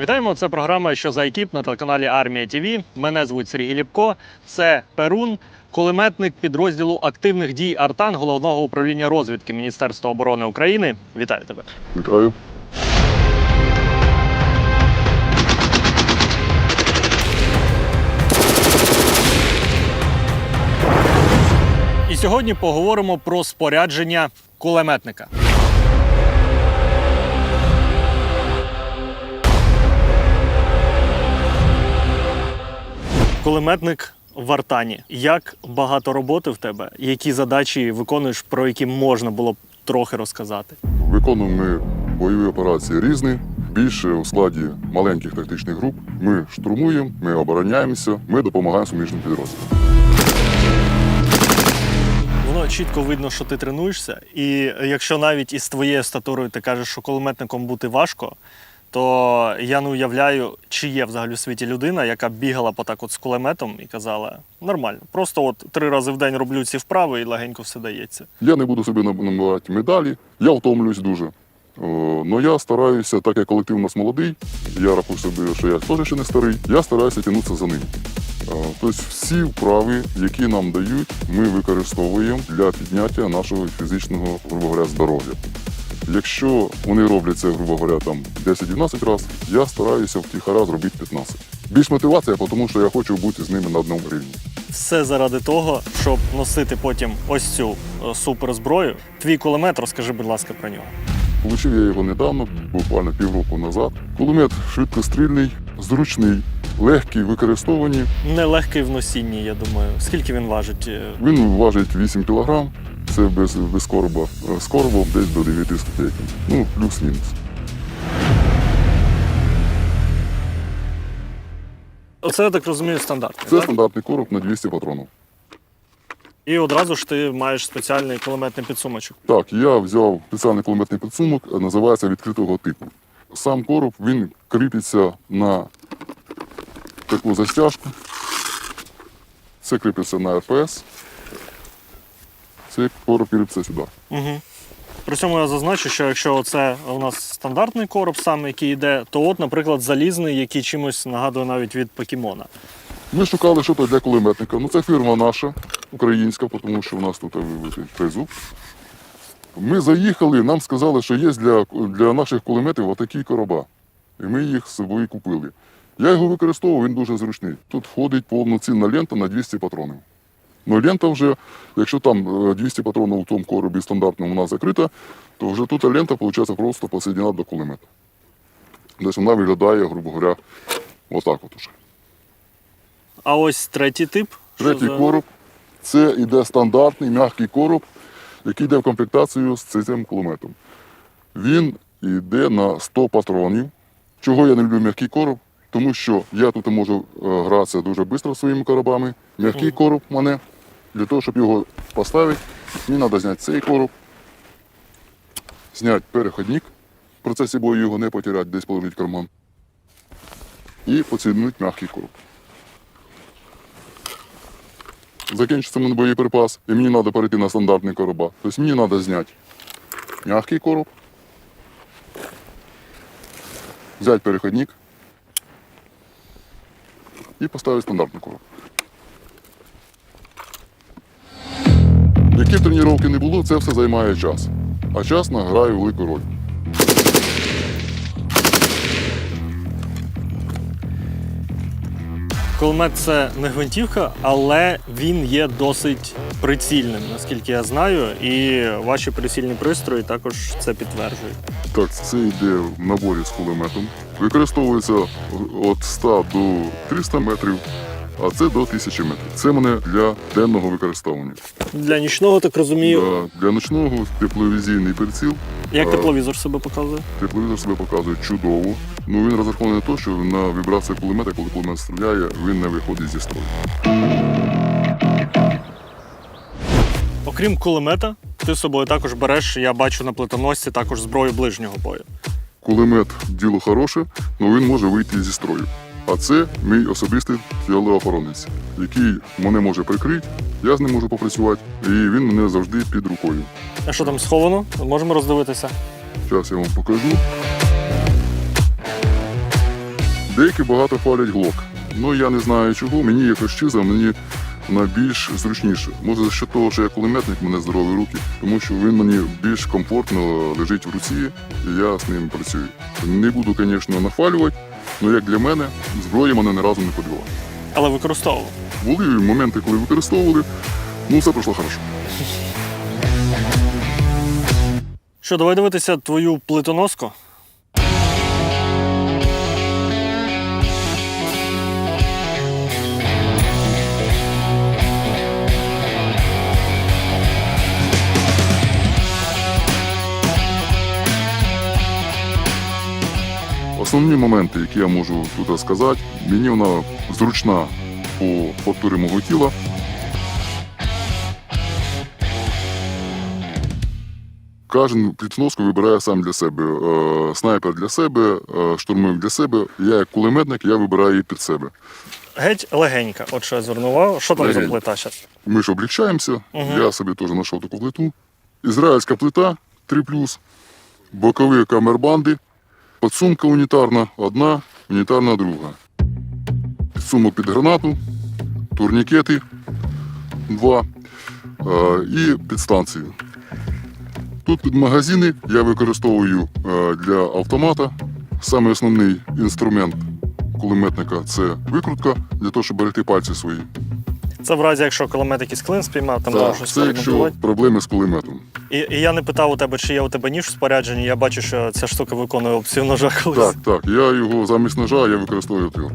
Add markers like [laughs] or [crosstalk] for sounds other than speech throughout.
Вітаємо! Це програма Що за екіп на телеканалі Армія ТВ. Мене звуть Сергій Ліпко. Це Перун, кулеметник підрозділу активних дій Артан головного управління розвідки Міністерства оборони України. Вітаю тебе! Вітаю. І сьогодні поговоримо про спорядження кулеметника. Кулеметник в Артані. Як багато роботи в тебе? Які задачі виконуєш, про які можна було б трохи розказати? Виконуємо ми бойові операції різні. Більше у складі маленьких тактичних груп. Ми штурмуємо, ми обороняємося, ми допомагаємо суміжним підрозділам. Воно чітко видно, що ти тренуєшся, і якщо навіть із твоєю статурою ти кажеш, що кулеметником бути важко, то я не уявляю, чи є взагалі у світі людина, яка бігала по так от з кулеметом і казала: нормально, просто от три рази в день роблю ці вправи і легенько все дається. Я не буду собі набирати медалі, я втомлююсь дуже. Але я стараюся, так як колектив у нас молодий, я рахую собі, що я теж ще не старий, я стараюся тягнутися за ним. Тобто всі вправи, які нам дають, ми використовуємо для підняття нашого фізичного, грубо говоря, здоров'я. Якщо вони роблять це, грубо говоря, там 10-12 разів, я стараюся втіхара зробити 15. Більш мотивація, тому що я хочу бути з ними на одному рівні. Все заради того, щоб носити потім ось цю е, суперзброю. Твій кулемет, розкажи, будь ласка, про нього. Получив я його недавно, буквально півроку назад. Кулемет швидкострільний, зручний, легкий в використовуванні. Нелегкий в носінні, я думаю. Скільки він важить? Е, Він важить 8 кг, це без, без короба. З коробом десь до 9 ступенів. Ну, плюс-мінус. Оце я так розумію, стандартний. Це так? стандартний короб на 200 патронів. І одразу ж ти маєш спеціальний кулеметний підсумочок. Так, я взяв спеціальний кулеметний підсумок, називається відкритого типу. Сам короб він кріпиться на таку застяжку. Це кріпиться на РПС. Цей короб кріпиться сюди. Угу. При цьому я зазначу, що якщо це у нас стандартний короб, сам який йде, то от, наприклад, залізний, який чимось нагадує навіть від покемона. Ми шукали щось для кулеметника. Ну, це фірма наша, українська, тому що у нас тут тризуб. Ми заїхали, нам сказали, що є для, для наших кулеметів отакі короба. І ми їх з собою купили. Я його використовував, він дуже зручний. Тут входить повноцінна лента на 200 патронів. Ну, лента вже, якщо там е, 200 патронів у тому коробі стандартному у нас закрита, то вже тут лента, виходить, просто посередина до кулемета. Десь вона виглядає, грубо говоря, отак от уже. А ось третій тип. Третій за- короб це йде стандартний м'який короб, який йде в комплектацію з цим кулеметом. Він йде на 100 патронів. Чого я не люблю м'який короб? Тому що я тут можу е, гратися дуже швидко своїми коробами. М'який короб мене. Для того, щоб його поставити, мені треба зняти цей короб, зняти переходник, в процесі бою його не потеряти, десь положити карман. І поцінити м'який короб. закінчиться мене боєприпас, і мені треба перейти на стандартний короба. Тобто мені треба зняти м'який короб, взяти переходник і поставити стандартний короб. Які б тренування не було, це все займає час. А час награє велику роль. Кулемет це не гвинтівка, але він є досить прицільним, наскільки я знаю, і ваші прицільні пристрої також це підтверджують. Так, це йде в наборі з кулеметом. Використовується від 100 до 300 метрів, а це до 1000 метрів. Це мене для денного використовування. Для нічного, так розумію, Для, для ночного тепловізійний приціл. як е, тепловізор себе показує. Тепловізор себе показує чудово. Ну він розрахований на те, що на вібрацію кулемета, коли кулемет стріляє, він не виходить зі строю. Окрім кулемета, ти з собою також береш, я бачу на плитоносці також зброю ближнього бою. Кулемет діло хороше, але він може вийти зі строю. А це мій особистий тілоохоронець, який мене може прикрити, я з ним можу попрацювати, і він мене завжди під рукою. А що там сховано? Можемо роздивитися. Зараз я вам покажу. Деякі багато хвалять глок. Ну я не знаю чого. Мені якось чиза, мені вона більш зручніше. Може, за що того, що я кулеметник, мене здорові руки, тому що він мені більш комфортно лежить в руці, і я з ним працюю. Не буду, звісно, нахвалювати, але як для мене, зброя мене не разу не подвела. Але використовував. Були моменти, коли використовували, ну все пройшло хорошо. Що, давай дивитися твою плитоноску? Основні моменти, які я можу тут сказати, мені вона зручна по фактурі мого тіла. Кожен плітоноску вибирає сам для себе. Е, Снайпер для себе, е, штурмовик для себе. Я як кулеметник, я вибираю її під себе. Геть легенька, от що я звернув увагу. Що там за плита зараз? Ми ж облегчаємося. Мгм. Я собі теж знайшов таку плиту. Ізраїльська плита 3 бокові камербанди, підсумка унітарна одна, унітарна друга. Підсумок під гранату, турнікети два і підстанцію. Тут під магазини я використовую для автомата. Саме основний інструмент кулеметника це викрутка для того, щоб берегти пальці свої. Це в разі, якщо кулемет якийсь клин спіймав, там Так, щось це якщо проблеми з кулеметом. І, і я не питав у тебе, чи є у тебе ніж в спорядженні. Я бачу, що ця штука виконує опцію ножа колись. Так, так. Я його замість ножа я використовую отвірку.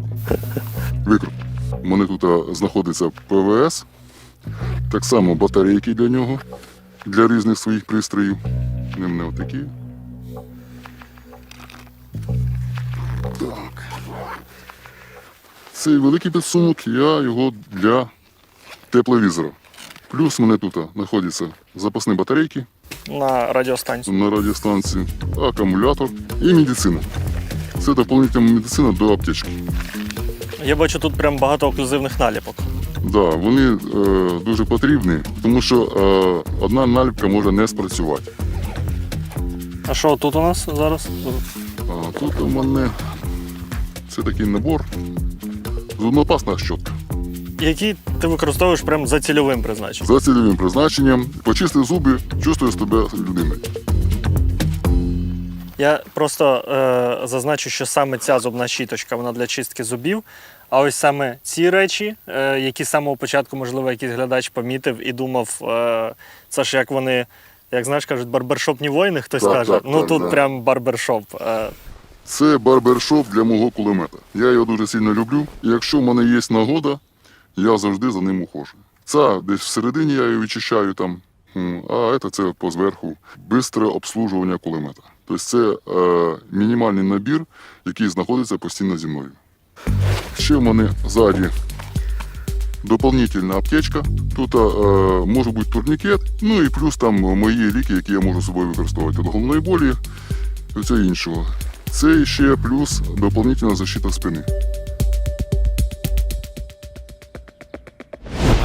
[laughs] Викрут. У мене тут а, знаходиться ПВС. Так само батарейки для нього, для різних своїх пристроїв. Вони в мене отакі. Так. Цей великий підсумок, я його для тепловізора. Плюс в мене тут знаходяться запасні батарейки На радіостанцію. на радіостанції, акумулятор і медицина. Це доповнительна медицина до аптечки. Я бачу тут прям багато оклюзивних наліпок. Да, вони е, дуже потрібні, тому що е, одна наліпка може не спрацювати. А що тут у нас зараз? А тут у мене це такий набор. Зубнопасна щотка. Які ти використовуєш прям за цільовим призначенням? За цільовим призначенням. Почисти зуби, чувствуєш себе людиною. Я просто е, зазначу, що саме ця зубна щіточка вона для чистки зубів. А ось саме ці речі, е, які з самого початку, можливо, якийсь глядач помітив і думав, е, це ж як вони, як знаєш, кажуть, барбершопні воїни, хтось Так, каже. так, ну так, тут да. прям барбершоп. Е, Це барбершоп для мого кулемета. Я його дуже сильно люблю. І якщо в мене є нагода, я завжди за ним ухожу. Це десь всередині я його відчищаю там, а це, це по зверху. Бистре обслужування кулемета. Тобто це е, мінімальний набір, який знаходиться постійно зі мною. Ще в мене ззаді доповнительна аптечка. Тут е, може бути турнікет, ну і плюс там мої ліки, які я можу собою використовувати від головної болі і всього іншого. Це ще плюс доповнительна защита спини.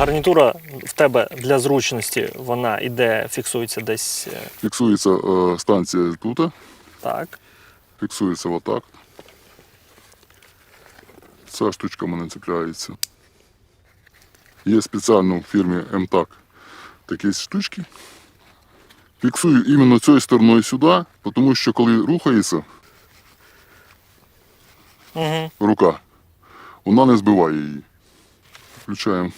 Гарнітура в тебе для зручності вона іде, фіксується десь е, Фіксується е, станція тут, так. фіксується отак. Ця штучка в мене цепляється. Є спеціально в фірмі МТАК такі штучки. Фіксую іменно цією стороною сюди, тому що коли рухається Угу. рука, вона не збиває її. Включаємо.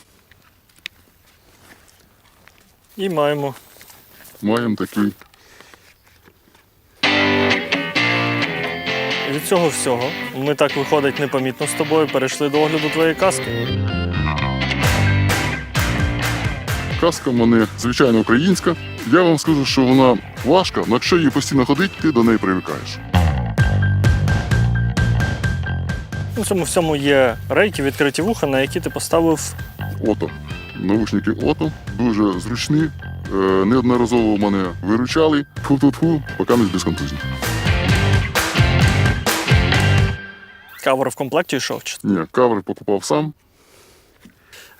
І маємо. Маємо такий від цього всього ми так виходить непомітно з тобою перейшли до огляду твоєї каски. Каска в мене звичайно українська. Я вам скажу, що вона важка, але якщо її постійно ходить, ти до неї привикаєш. У цьому всьому є рейки, відкриті вуха, на які ти поставив Ото. Наушники ото, дуже зручні. Е, неодноразово мене виручали. Фу-фу-фу, поки не без контузій. кавер в комплекті йшов. чи- Ні, кавер покупав сам.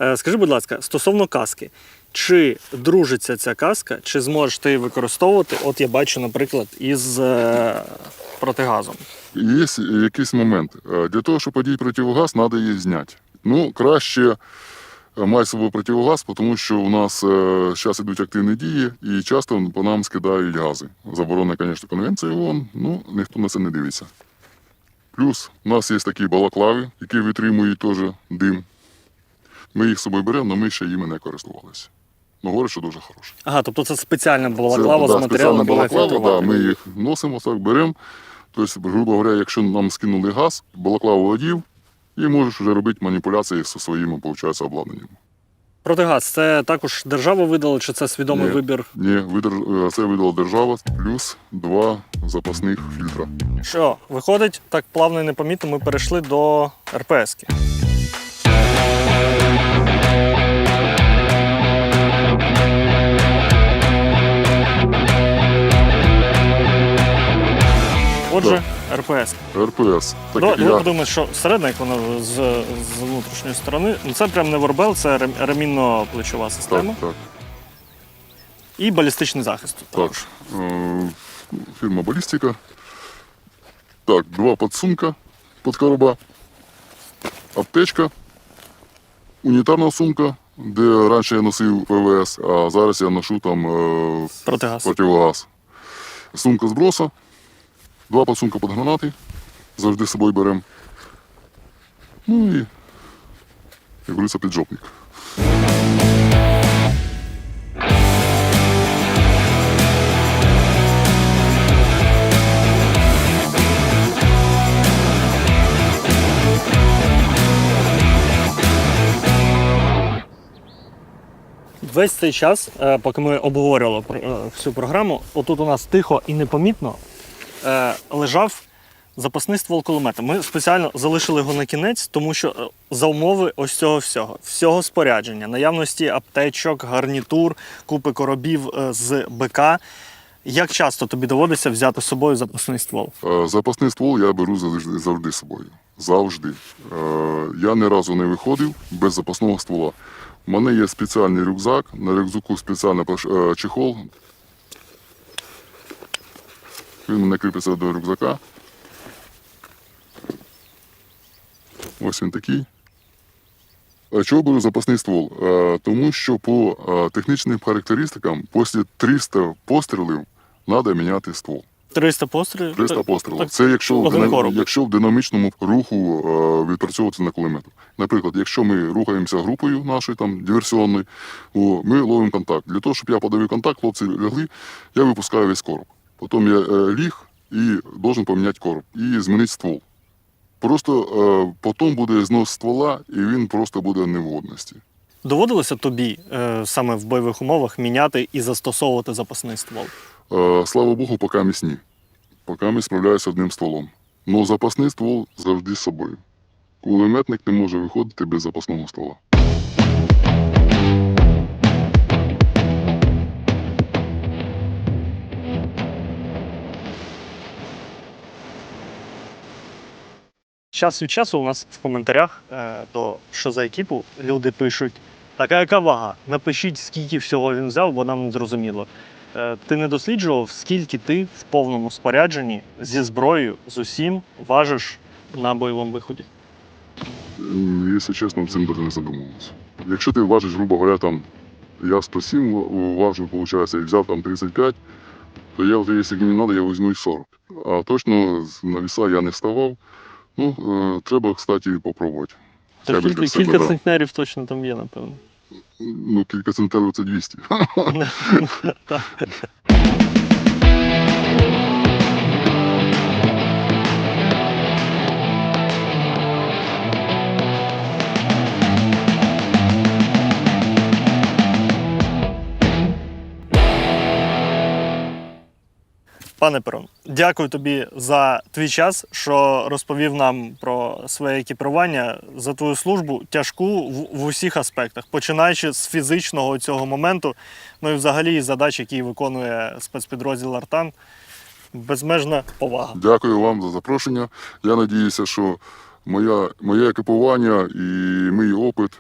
Е, Скажи, будь ласка, стосовно каски, чи дружиться ця каска, чи зможеш ти її використовувати? От я бачу, наприклад, із е, протигазом. Є якийсь момент. Для того, щоб одіти противогаз, треба її зняти. Ну, краще е, з собою противогаз, тому що у нас зараз йдуть активні дії і часто по нам скидають гази. Заборонена, звісно, конвенція ООН, ну ніхто на це не дивиться. Плюс у нас є такі балаклави, які витримують теж дим. Ми їх з собою беремо, але ми ще їми не користувалися. Ну, говорять, що дуже хороші. Ага, тобто це спеціальна балаклава Це, з да, матеріалу балаклава, да, ми їх носимо, так беремо. Тобто, грубо говоря, якщо нам скинули газ, балаклаву одів, і можеш вже робити маніпуляції зі своїм, виходить, обладнанням. Протигаз це також держава видала, чи це свідомий Ні. вибір? Ні, видер- е, це видала держава, плюс два запасних фільтра. Що, виходить, так плавно і непомітно ми перейшли до РПС-ки. Отже, РПС. РПС. Так Давай, як давай я, подумаємо, що середина, як воно з, з внутрішньої сторони. Ну це прям не вербел, це рем- ремінно-плечова так, система. так, І балістичний захист. тут так. також. Е, Фірма Балістика. Так, два підсумка під короба, аптечка, унітарна сумка, де раніше я носив ПВС, а зараз я ношу там е, Протигаз. противогаз. Сумка зброса, два подсумка під гранати, завжди з собою беремо. Ну і, як говориться, піджопник. Весь цей час, е, поки ми обговорювали е, всю програму, отут у нас тихо і непомітно е, лежав запасний ствол кулемета. Ми спеціально залишили його на кінець, тому що е, за умови ось цього всього, всього спорядження, наявності аптечок, гарнітур, купи коробів е, з БК. Як часто тобі доводиться взяти з собою запасний ствол? Запасний ствол я беру завжди, завжди з собою. Завжди. Я ні разу не виходив без запасного ствола. У мене є спеціальний рюкзак, на рюкзаку спеціальний чехол. Він мене кріпиться до рюкзака. Ось він такий. А Чого беру запасний ствол? Е, Тому що по е, технічним характеристикам після 300 пострілів треба міняти ствол. 300 пострілів? 300 пострілів. Це якщо якщо в динамічному руху е, відпрацьовувати на кулемету. Наприклад, якщо ми рухаємося групою нашою там диверсіонною, ми ловимо контакт. Для того, щоб я подавив контакт, хлопці лягли, я випускаю весь короб. Потім я е, ліг і должен поміняти короб і змінити ствол. Просто е, потім буде знос ствола, і він просто буде не в годності. Доводилося тобі е, саме в бойових умовах міняти і застосовувати запасний ствол? Слава Богу, поки ні. Поки ми справляюся одним стволом. Но запасний ствол завжди з собою. Кулеметник не може виходити без запасного ствола. Час від часу у нас в коментарях е, до що за екіпу люди пишуть: така яка вага? Напишіть, скільки всього він взяв, бо нам не зрозуміло. Е, ти не досліджував, скільки ти в повному спорядженні зі зброєю, з усім важиш на бойовому виході. Якщо чесно, цим даже не задумувався. Якщо ти важиш, грубо говоря, там, я 107 ва- важу, виходить, і взяв там 35, то я вже, якщо мені треба, я візьму і 40. А точно на віса я не вставав. Ну, е, треба, кстати, попробувати. Та Я кілька, для себе, кілька да. центнерів точно там є, напевно. Ну, кілька центнерів це 200. [laughs] Так. Пане Перон, дякую тобі за твій час, що розповів нам про своє екіпірування, за твою службу тяжку в, в усіх аспектах, починаючи з фізичного цього моменту, ну і взагалі задач, які виконує спецпідрозділ Артан. Безмежна повага. Дякую вам за запрошення. Я надіюся, що моя, моє екіпування і мій опит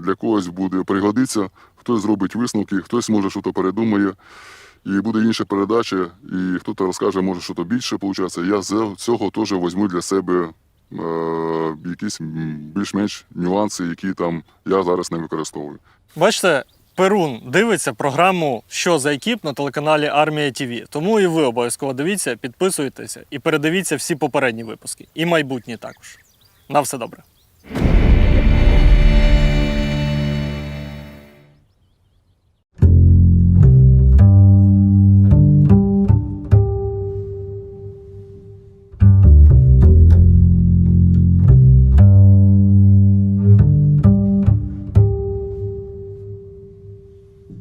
для когось буде пригодиться, хтось зробить висновки, хтось може щось передумає. І буде інша передача, і хтось розкаже, може, що то більше виходить. Я з цього теж візьму для себе е, якісь більш-менш нюанси, які там я зараз не використовую. Бачите, Перун дивиться програму Що за екіп на телеканалі Армія ТВ. Тому і ви обов'язково дивіться, підписуйтеся і передивіться всі попередні випуски. І майбутні також. На все добре.